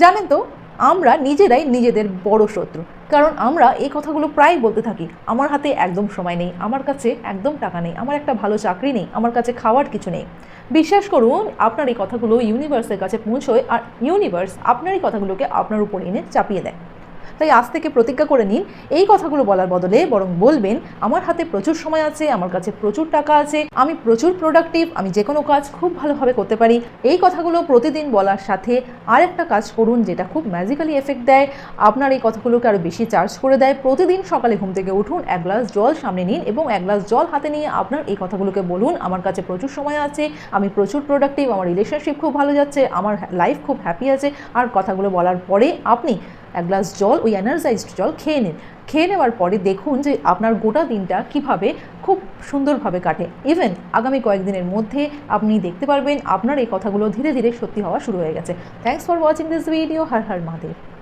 জানেন তো, আমরা নিজেরাই নিজেদের বড় শত্রু। কারণ আমরা এই কথাগুলো প্রায় বলতে থাকি, আমার হাতে একদম সময় নেই, আমার কাছে একদম টাকা নেই, আমার একটা ভালো চাকরি নেই, আমার কাছে খাওয়ার কিছু নেই। বিশ্বাস করুন, আপনার এই কথাগুলো ইউনিভার্সের কাছে পৌঁছয় আর ইউনিভার্স আপনার এই কথাগুলোকে আপনার উপর এনে চাপিয়ে দেয়। তাই আজ থেকে প্রতিজ্ঞা করে নিন, এই কথাগুলো বলার বদলে বরং বলবেন, আমার হাতে প্রচুর সময় আছে, আমার কাছে প্রচুর টাকা আছে, আমি প্রচুর প্রোডাক্টিভ আমি যে কোনো কাজ খুব ভালোভাবে করতে পারি। এই কথাগুলো প্রতিদিন বলার সাথে আর একটা কাজ করুন, যেটা খুব ম্যাজিক্যালি এফেক্ট দেয়। আপনার এই কথাগুলোকে আরও বেশি চার্জ করে দেয়। প্রতিদিন সকালে ঘুম থেকে উঠুন, এক গ্লাস জল সামনে নিন এবং এক গ্লাস জল হাতে নিয়ে আপনার এই কথাগুলোকে বলুন, আমার কাছে প্রচুর সময় আছে, আমি প্রচুর প্রোডাক্টিভ আমার রিলেশনশিপ খুব ভালো যাচ্ছে, আমার লাইফ খুব হ্যাপি আছে। আর কথাগুলো বলার পরে আপনি এক গ্লাস জল, ওই এনার্জাইজড জল খেয়ে নিন। খেয়ে নেওয়ার পরে দেখুন যে আপনার গোটা দিনটা কীভাবে খুব সুন্দরভাবে কাটে। ইভেন আগামী কয়েকদিনের মধ্যে আপনি দেখতে পারবেন আপনার এই কথাগুলো ধীরে ধীরে সত্যি হওয়া শুরু হয়ে গেছে। Thanks for watching this video Har Har Mahadev